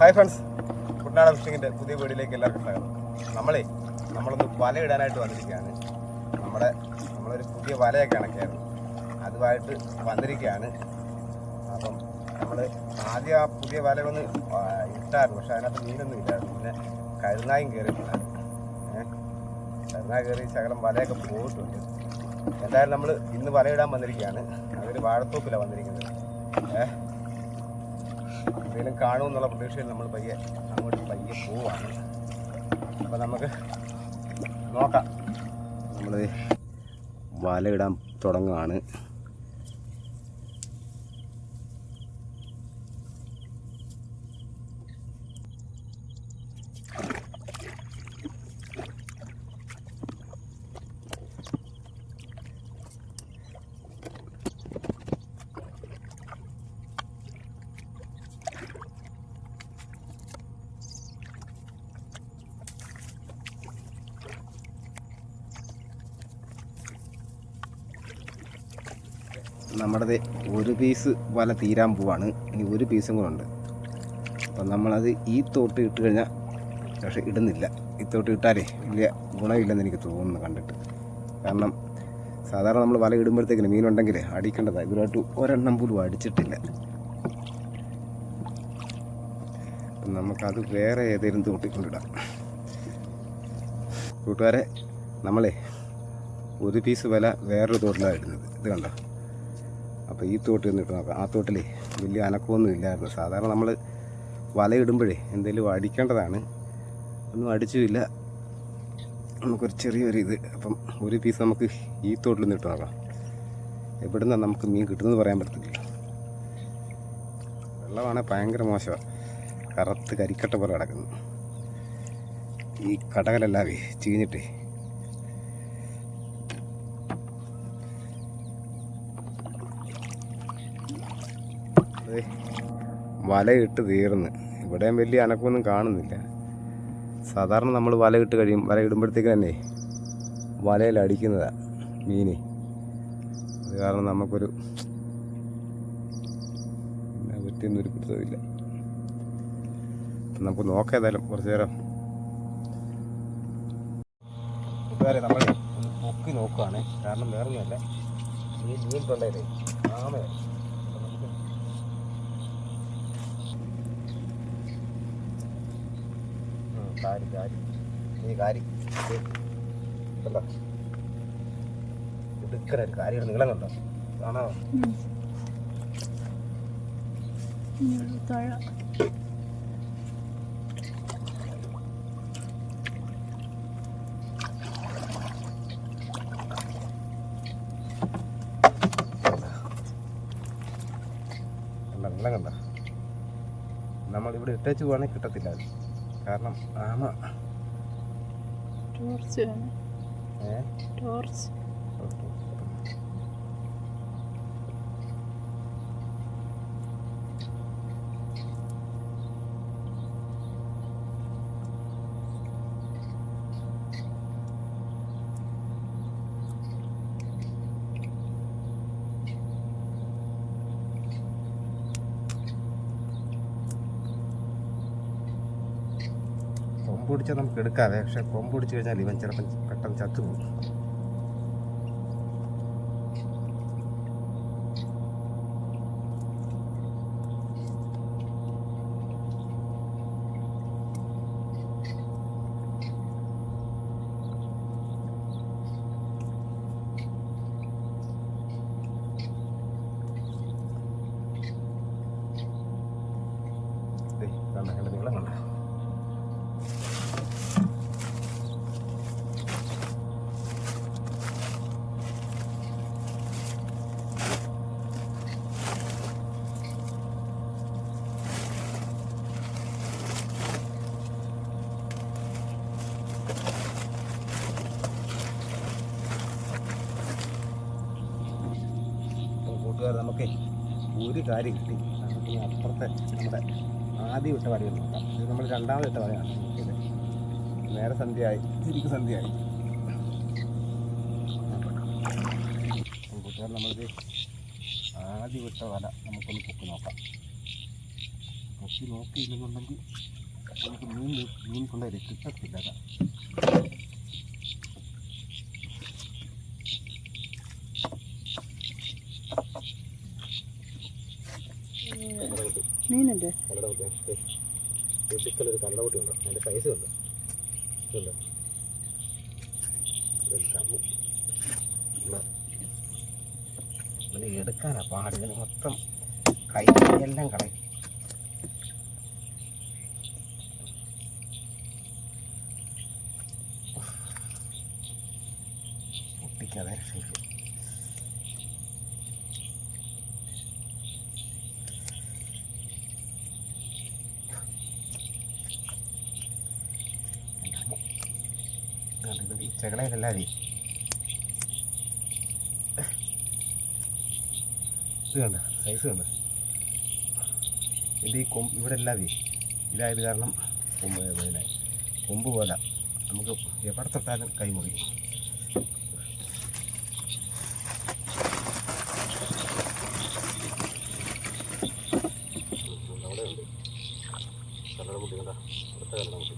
Hi friends Kuttanad ഫിഷിങ്ങിന്റെ പുതിയ വീടിലേക്ക് എല്ലാവർക്കും സ്വാഗതം. നമ്മളേ നമ്മളൊന്ന് വല ഇടാനായിട്ട് വന്നിരിക്കുകയാണ്. നമ്മുടെ നമ്മളൊരു പുതിയ വലയൊക്കെ ഇണക്കിയായിരുന്നു അതുമായിട്ട് വന്നിരിക്കുകയാണ്. അപ്പം നമ്മൾ ആദ്യം ആ പുതിയ വല ഒന്ന് ഇട്ടായിരുന്നു. പക്ഷെ അതിനകത്ത് മീനൊന്നും ഇല്ലായിരുന്നു. പിന്നെ കരുനായും കയറിയിട്ടുണ്ടായിരുന്നു കരുനായ കയറി ശകലം വലയൊക്കെ പോയിട്ടുണ്ട്. എന്തായാലും നമ്മൾ ഇന്ന് വലയിടാൻ വന്നിരിക്കുകയാണ്. അതൊരു വാഴത്തോപ്പിലാണ് വന്നിരിക്കുന്നത്. ഏഹ് എന്തെങ്കിലും കാണുമെന്നുള്ള പ്രതീക്ഷയിൽ നമ്മൾ പയ്യെ അങ്ങോട്ട് പയ്യെ പോവാണ്. അപ്പം നമുക്ക് നോക്കാം. നമ്മൾ വല ഇടാൻ തുടങ്ങുകയാണ് നമ്മുടെ ഒരു പീസ് വല തീരാൻ പോവാണ്. ഇനി ഒരു പീസും കൂടെ ഉണ്ട്. അപ്പം നമ്മളത് ഈ തോട്ട് ഇട്ട് കഴിഞ്ഞാൽ പക്ഷേ ഇടുന്നില്ല. ഈ തോട്ട് ഇട്ടാലേ വലിയ ഗുണമില്ലെന്ന് എനിക്ക് തോന്നുന്നു കണ്ടിട്ട്. കാരണം സാധാരണ നമ്മൾ വല ഇടുമ്പോഴത്തേക്കിന് മീനുണ്ടെങ്കിൽ അടിക്കേണ്ടതാണ് ഇതുമായിട്ട് ഒരെണ്ണം പോലും അടിച്ചിട്ടില്ല. നമുക്കത് വേറെ ഏതെങ്കിലും തോട്ടിക്കൊണ്ടിടാം. കൂട്ടുകാരെ നമ്മളെ ഒരു പീസ് വില വേറൊരു തോട്ടിലാണ് ഇടുന്നത്. ഇത് കണ്ടോ? അപ്പോൾ ഈ തോട്ടിൽ നിന്നിട്ട് നോക്കാം ആ തോട്ടിലേ വലിയ അനക്കമൊന്നും ഇല്ലായിരുന്നു. സാധാരണ നമ്മൾ വലയിടുമ്പോഴേ എന്തെങ്കിലും അടിക്കേണ്ടതാണ്. ഒന്നും അടിച്ചുമില്ല. നമുക്കൊരു ചെറിയൊരു ഇത് അപ്പം ഒരു പീസ് നമുക്ക് ഈ തോട്ടിൽ നിന്നിട്ട് നോക്കാം. എവിടെ നിന്നാണ് നമുക്ക് മീൻ കിട്ടുന്നത് പറയാൻ പറ്റത്തില്ല. വെള്ളമാണെങ്കിൽ ഭയങ്കര മോശമാണ് കറുത്ത് കരിക്കട്ട പോലെ കിടക്കുന്നു. ഈ കടകലെല്ലാവേ ചീഞ്ഞിട്ടേ. വലയിട്ട് തീർന്ന്. ഇവിടെയും വലിയ അനക്കൊന്നും കാണുന്നില്ല. സാധാരണ നമ്മൾ വലയിട്ട് കഴിയും വല ഇടുമ്പോഴത്തേക്ക് തന്നെ വലയിൽ അടിക്കുന്നതാ മീന്. അത് കാരണം നമുക്കൊരു പറ്റിയൊന്നും ഒരു നമുക്ക് നോക്കാം ഏതായാലും കുറച്ച് നേരം. കൂട്ടുകാരെ നമ്മൾ പൊക്കി നോക്കുകയാണ് കാരണം വേറൊന്നുമല്ല. ഈ മീൻ തൊണ്ടയിലേ ആമയാണ് അപ്പം നമുക്ക് ഉം, കാരി കാരി ഈ കാരി കണ്ടോ? ഇടുക്കണ ഒരു കാരിയുടെ നീളം കണ്ടോ? കണ്ട നമ്മൾ ഇവിടെ ഇട്ടേച്ച് പോവാണെങ്കിൽ കിട്ടത്തില്ല കാരണം ആമ ടോർച്ച് വേണം ഏ? ടോർച്ച് കൊമ്പ് പിടിച്ചാൽ നമുക്ക് എടുക്കാവേ. പക്ഷെ കൊമ്പ് പിടിച്ചു കഴിഞ്ഞാൽ ഇവൻ ചിലപ്പം പെട്ടെന്ന് ചത്തുപോകും കണ്ട കണ്ട നീളം കണ്ട അപ്പോൾ കൂട്ടുകാർ നമുക്ക് ഒരു കാര്യം കിട്ടി. നമുക്ക് അപ്പുറത്തെ നമ്മുടെ ആദ്യം ഇട്ട വരെ നോക്കാം. ഇത് നമ്മൾ രണ്ടാമത് ഇട്ട വരയാണ് നോക്കിയത് നേരെ സന്ധ്യയായി. തിരിക്ക് സന്ധ്യയായി. കൂട്ടുകാർ നമ്മളിത് ആദ്യം ഇട്ട വല നമുക്കൊന്ന് പൊക്കി നോക്കാം. പൊക്കി നോക്കിയില്ലെന്നുണ്ടെങ്കിൽ നമുക്ക് മീൻ മീൻ കൊണ്ടുവരെ കിട്ടത്തില്ല. മീനല്ലേ ഒരു കള്ളവട്ടി ഉണ്ടോ അതിന്റെ സൈസ് ഉണ്ട് ഇതുണ്ട്. ഇത് എടുക്കാനാ പാടുകൾ മൊത്തം കൈ എല്ലാം കളയും. പൊട്ടിക്കാതെ രക്ഷിക്കും ചെകളയിലല്ലാതെ ഇത് കണ്ട സൈസ് കണ്ട. എന്റെ ഈ കൊമ്പ് ഇവിടെ അല്ലാതെ ഇതായത് കാരണം കൊമ്പ് പിന്നെ കൊമ്പ് പോലെ നമുക്ക് എവിടെ തൊട്ടാലും കൈമുറി. അവിടെ ഉണ്ട്. കല്ലട മുട്ടി കണ്ട? അടുത്ത കല്ലട മുട്ടി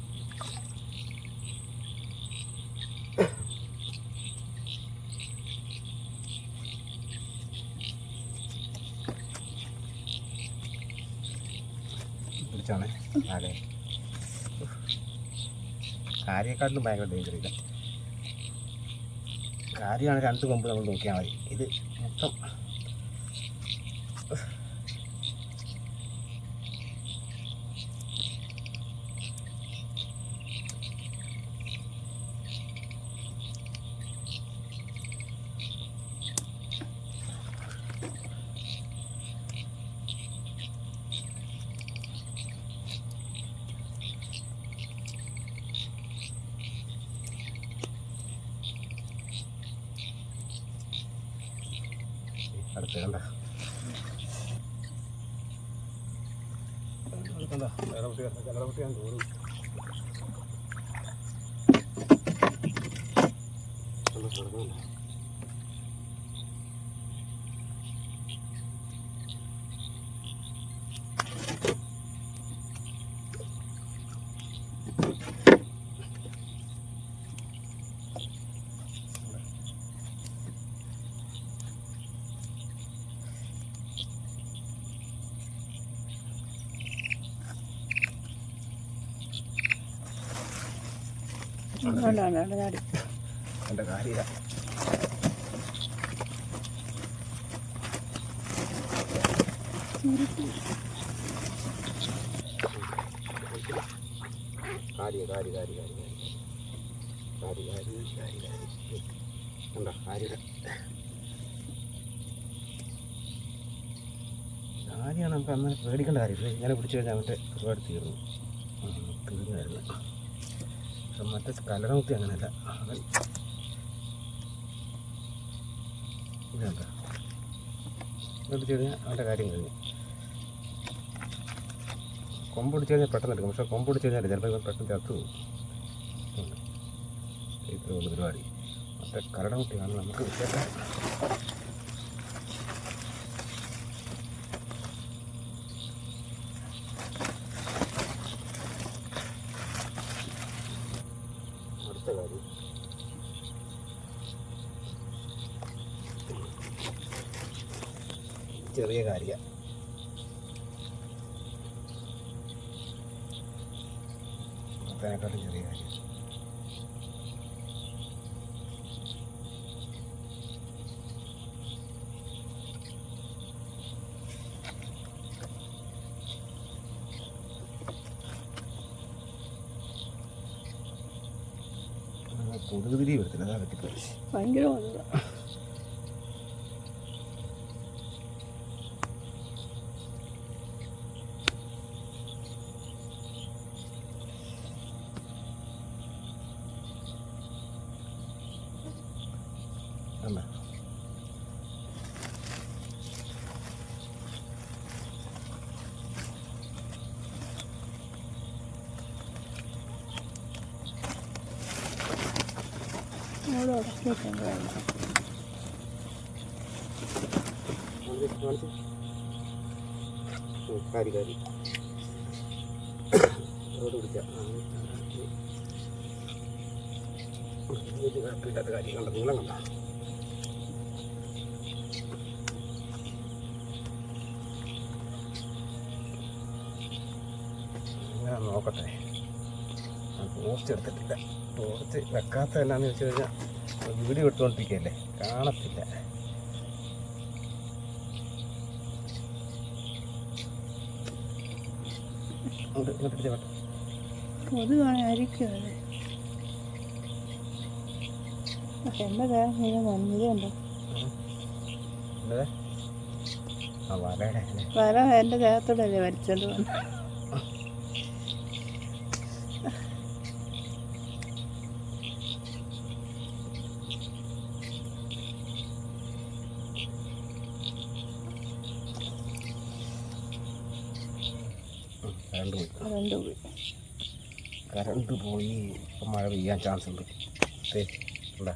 പിടിച്ചാണ് അതെ കാര്യക്കാട്ടിലും ഭയങ്കര ഡേഞ്ചർ ഇല്ല? കാര്യമാണ് രണ്ട് കൊമ്പ് നമ്മൾ നോക്കിയാൽ മതി. ഇത് മൊത്തം കിടക്കുക കണ്ട കണ്ട ജലപുട്ടിയാണ് തോന്നുന്നു കിടക്കുന്നില്ല എന്റെ കാര്യമില്ല കണ്ടോ കാര്യമില്ല നമുക്ക് അന്ന് പേടിക്കേണ്ട കാര്യമില്ല. ഇങ്ങനെ പിടിച്ചു കഴിഞ്ഞാൽ അവന്റെ ഒരുപാട് തീർന്നു. മറ്റേ കലറമുത്തി അങ്ങനെയല്ല ഇതെന്താ പിടിച്ചു കഴിഞ്ഞാൽ അവന്റെ കാര്യം കഴിഞ്ഞു. കൊമ്പ് പിടിച്ചു കഴിഞ്ഞാൽ പെട്ടെന്ന് എടുക്കും. പക്ഷേ കൊമ്പ് പിടിച്ചു കഴിഞ്ഞാൽ ചിലപ്പോൾ പെട്ടെന്ന് ചത്തു പോകും. ഉണ്ട്. ഇത്ര ഉള്ളു പരിപാടി. മറ്റേ കരടമുട്ടിയാണ് നമുക്ക് വിട്ടേക്കാം അടുത്ത കാര്യം ചെറിയ കാര്യ അതിനെക്കാട്ടും ചെറിയ കാര്യം കൊതുക് തിരി വരത്തില്ല അതാ പറ്റിപ്പോയി ഭയങ്കര കൊതുക അല്ല അവിടെ ഉടക്കിയിട്ടുണ്ട് വെള്ളം കാരി കാരി അങ്ങോട്ട് പിടിക്കാം കിട്ടാത്ത കാര്യം കണ്ട നീളം കണ്ട ഞാൻ നോക്കട്ടെ ടോർച്ച് എടുത്തിട്ടില്ല. ടോർച്ച് വെക്കാത്ത എന്നാന്ന് വെച്ച് കഴിഞ്ഞാൽ വീഡിയോ എടുത്തുകൊണ്ടിരിക്കുകയല്ലേ? കാണത്തില്ല. പക്ഷെ എന്റെ ദേഹം മുഴുവൻ നനഞ്ഞതുണ്ടോ എന്തേ? ആ വലയുടെ അല്ലേ വര എന്റെ ദേഹത്തോടെ അല്ലേ വലിച്ചോണ്ട് വന്നു കറണ്ട് പോയി രണ്ട് പോയി കറണ്ട് പോയി. ഇപ്പം മഴ പെയ്യാൻ ചാൻസ് ഉണ്ട് ദേ, കണ്ടാ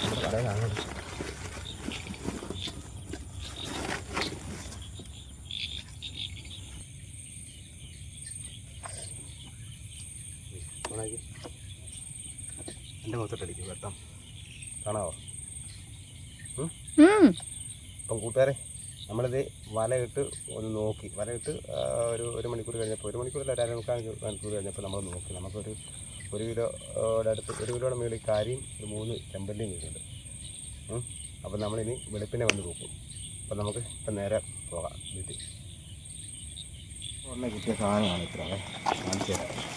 നമ്മുടെ കടയിലാണ് ഓണാക്കി എന്റെ മുഖത്തോട്ടടിക്കും വെട്ടം കാണാവോ. അപ്പം കൂട്ടുകാരെ നമ്മളിത് വലയിട്ട് ഒന്ന് നോക്കി. വലയിട്ട് ഒരു ഒരു മണിക്കൂർ കഴിഞ്ഞപ്പോൾ ഒരു മണിക്കൂർ ഒരു അരമുക്കാൽ മണിക്കൂർ കഴിഞ്ഞപ്പോൾ നമ്മൾ നോക്കി. നമുക്കൊരു ഒരു കിലോയുടെ അടുത്ത് ഒരു കിലോയുടെ മുകളിൽ കാരിയും ഒരു മൂന്ന് ചെമ്പല്ലിയും കിട്ടുന്നുണ്ട്. അപ്പം നമ്മളിനി വെളുപ്പിനെ വന്ന് നോക്കും അപ്പം നമുക്ക് ഇപ്പം നേരെ പോകാം വീട്ടിൽ. ഉടനെ കിട്ടിയ സാധനമാണ് ഇത്ര കാണിച്ചു തരാം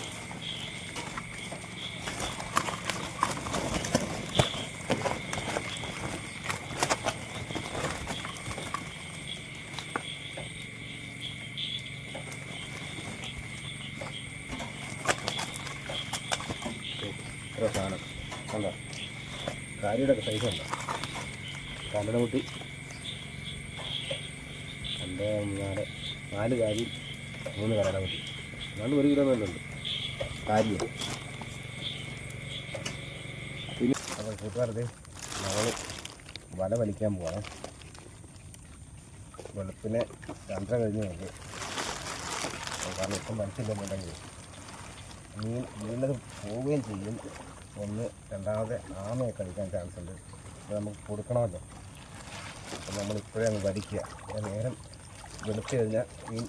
ഇത്ര സാധനം കണ്ടോ ഒക്കെ സൈസ് ഉണ്ടോ? കന്നഡ കുട്ടി. രണ്ട് നാല് നാല് കാരി മൂന്ന് കന്നഡ കുട്ടി. നാല് ഒരു കിലോ നല്ല കാരി പിന്നെ അപ്പോൾ കൂട്ടുകാരത് നമ്മൾ വല വലിക്കാൻ പോവാണ്. വെളുപ്പിനെ രണ്ടര കഴിഞ്ഞ് കഴിഞ്ഞ് കാരണം ഇപ്പം വലിച്ചില്ലെന്നുണ്ടെങ്കിൽ മീൻ മീനത് പോവുകയും ചെയ്യും. ഒന്ന് രണ്ടാമത്തെ ആമയെ കഴിക്കാൻ ചാൻസ് ഉണ്ട്. അത് നമുക്ക് കൊടുക്കണമല്ലോ. അപ്പം അങ്ങ് വലിക്കുക അപ്പോൾ നേരം വെളുത്തു കഴിഞ്ഞാൽ ഈ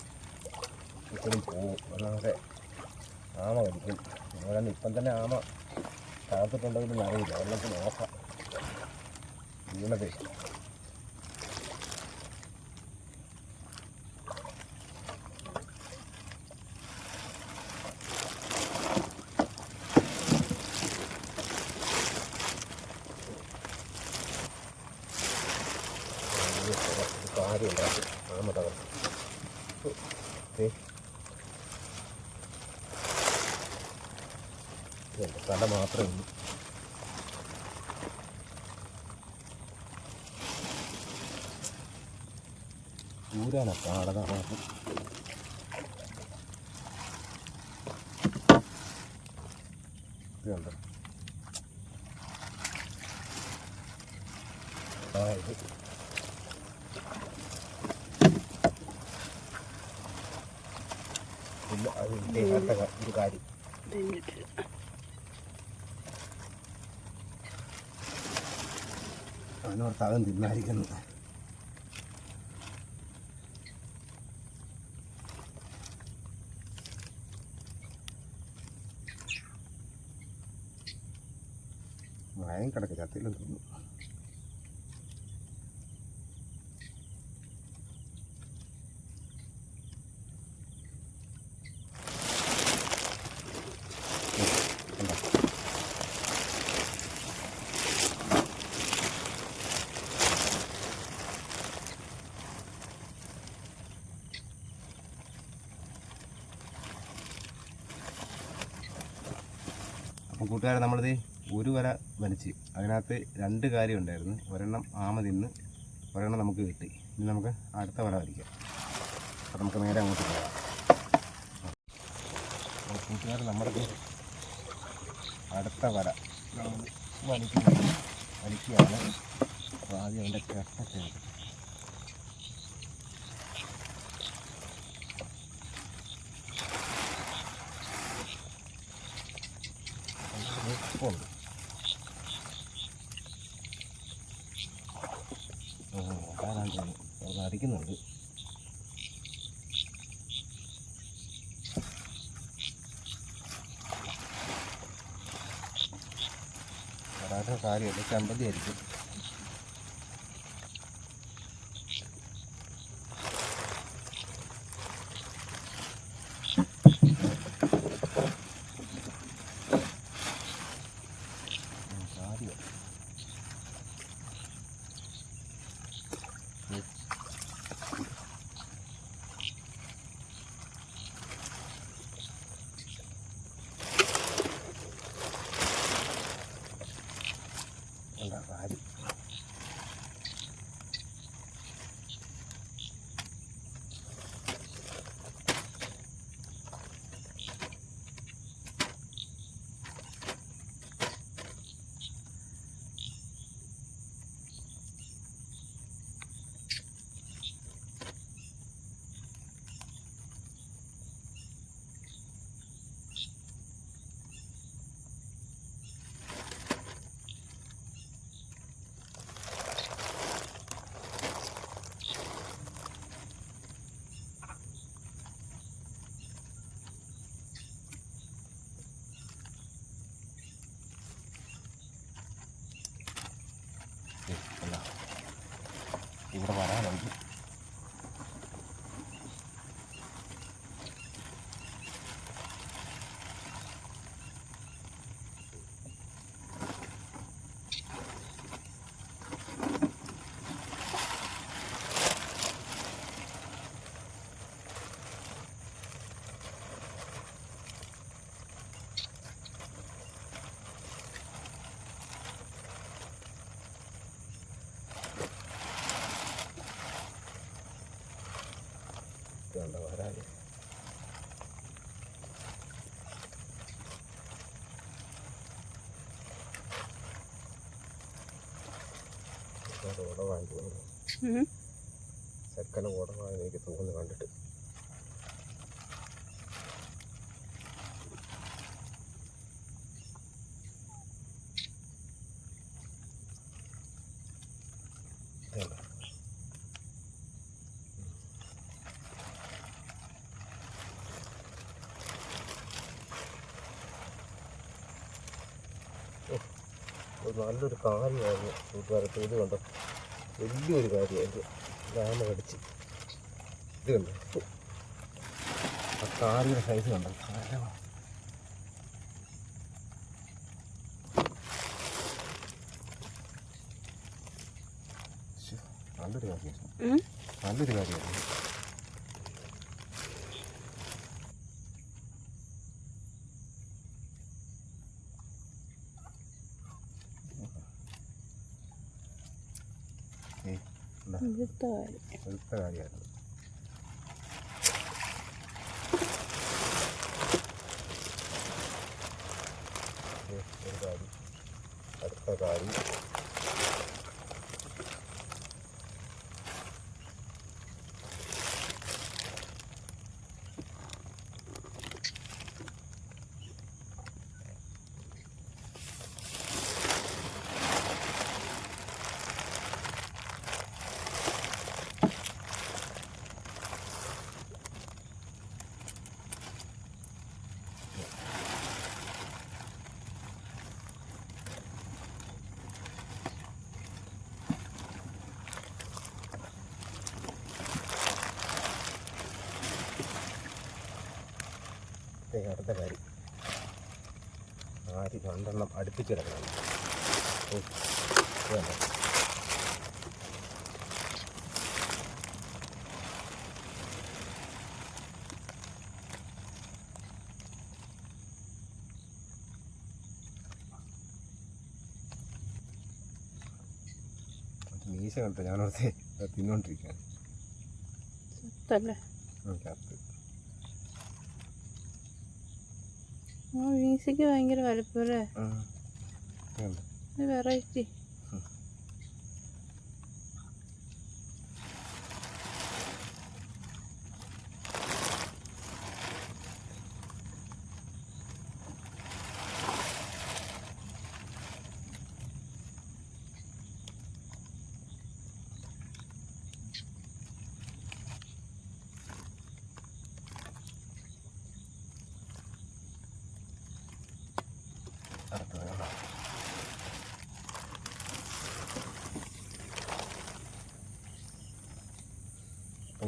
ഇപ്പോഴും പോവും. ഒന്നാമത്തെ ആമ വലിക്കും അതുപോലെ ഇപ്പം തന്നെ ആമ താഴ്ത്തിട്ടുണ്ടെങ്കിലും അറിയില്ല അതിനൊക്കെ നോക്കാം വീണത്. മാത്രമേ ഉള്ളൂ. ഊരാണ് കാടതാണ് ഇതുണ്ട്. ആ ഇത്. ഇല്ല അത് ഇല്ലേ, ഒരു കാര്യം. തിന്നിട്ട് അവനോർത്ത് അവൻ തിന്നായിരിക്കുന്നു മയം കിടക്ക് ചത്തിലും തിന്നു. അപ്പം കൂട്ടുകാരെ നമ്മളിത് ഒരു വര വലിച്ച് അതിനകത്ത് രണ്ട് കാര്യം ഉണ്ടായിരുന്നു. ഒരെണ്ണം ആമ തിന്ന് ഒരെണ്ണം നമുക്ക് കിട്ടി. ഇനി നമുക്ക് അടുത്ത വര വലിക്കാം അപ്പം നമുക്ക് നേരെ അങ്ങോട്ട് പോകാം. കൂട്ടുകാർ നമ്മുടെ അടുത്ത വര വലിക്കുക വലിക്കുകയാണ് അപ്പോൾ ആദ്യം അതിന്റെ എടുക്കും അത് അടിക്കുന്നുണ്ട് കാര്യമല്ല ചമ്പന്തി ആയിരിക്കും. I. ഇവിടെ വരാന് ഉടവാൻ തോന്നുന്നു. ചെക്കന് എനിക്ക് തോന്നുന്നു കണ്ടിട്ട്. ഒരു നല്ലൊരു കാര്യമായിരുന്നു കൂട്ടുകാരെ ഇത് കണ്ടോ. വലിയൊരു കാര്യമായിരുന്നു. ഡാമ കടിച്ച് ഇത് കണ്ടോ? ആ കാറിയുടെ സൈസ് കണ്ടോ? കാലമാണ് നല്ലൊരു കാര്യമായിരുന്നു. നല്ലൊരു കാര്യമായിരുന്നു. ഇവിടുത്തെ കാര്യം അടുത്ത കാര്യമായിരുന്നു ഒരു ഏ, അടുത്ത കാര്യം ആര് രണ്ടെണ്ണം അടുപ്പിച്ച് കിടക്കണം. മീശ കണ്ടോ? ഞാനോർത്തെ തിന്നോണ്ടിരിക്കുകയാണ് തന്നെ ഉം, ചത്ത് ആ വീസിക്ക് ഭയങ്കര വലപ്പല്ലേ. വെറൈറ്റി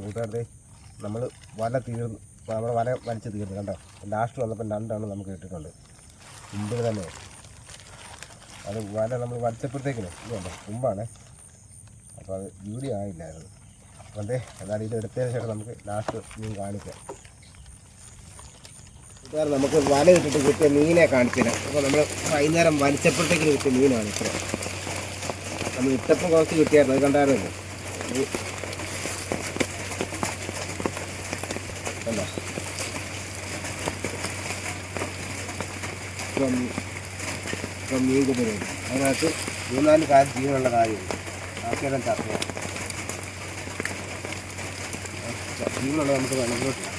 കൂട്ടുകാരുടെ നമ്മൾ വല തീർന്നു നമ്മൾ വല വലിച്ച് തീർന്നു കണ്ടോ? ലാസ്റ്റ് വന്നപ്പോൾ രണ്ടാണ് നമുക്ക് കിട്ടിയിട്ടുണ്ട്. മുമ്പിൽ തന്നെ. അത് വല നമ്മൾ വലിച്ചപ്പോഴത്തേക്കിന് ഇതുണ്ടോ മുമ്പാണ്. അപ്പോൾ അത് വീഡിയോ ആയില്ലായിരുന്നു. അതെ എന്നാലും ഇത് എടുത്തതിന് ശേഷം നമുക്ക് ലാസ്റ്റ് മീൻ കാണിക്കാം. കൂട്ടുകാർ നമുക്ക് വല ഇട്ടിട്ട് കിട്ടിയ മീനെ കാണിച്ചില്ല. അപ്പോൾ നമ്മൾ വൈകുന്നേരം വലിച്ചപ്പോഴത്തേക്കിന് കിട്ടിയ മീനാണ് ഇത്ര. നമ്മൾ ഇട്ടപ്പോൾ കുറച്ച് കിട്ടിയായിരുന്നു അത് കണ്ടായിരുന്നല്ലോ. കിട്ടുന്നത് അതിനകത്ത് മൂന്നാൽ കാര്യം ജീവനുള്ള കാര്യമുണ്ട്. ബാക്കിയെല്ലാം ചർച്ചയാണ് ജീവനുള്ളത് നമുക്ക് വെള്ളത്തിലോട്ടില്ല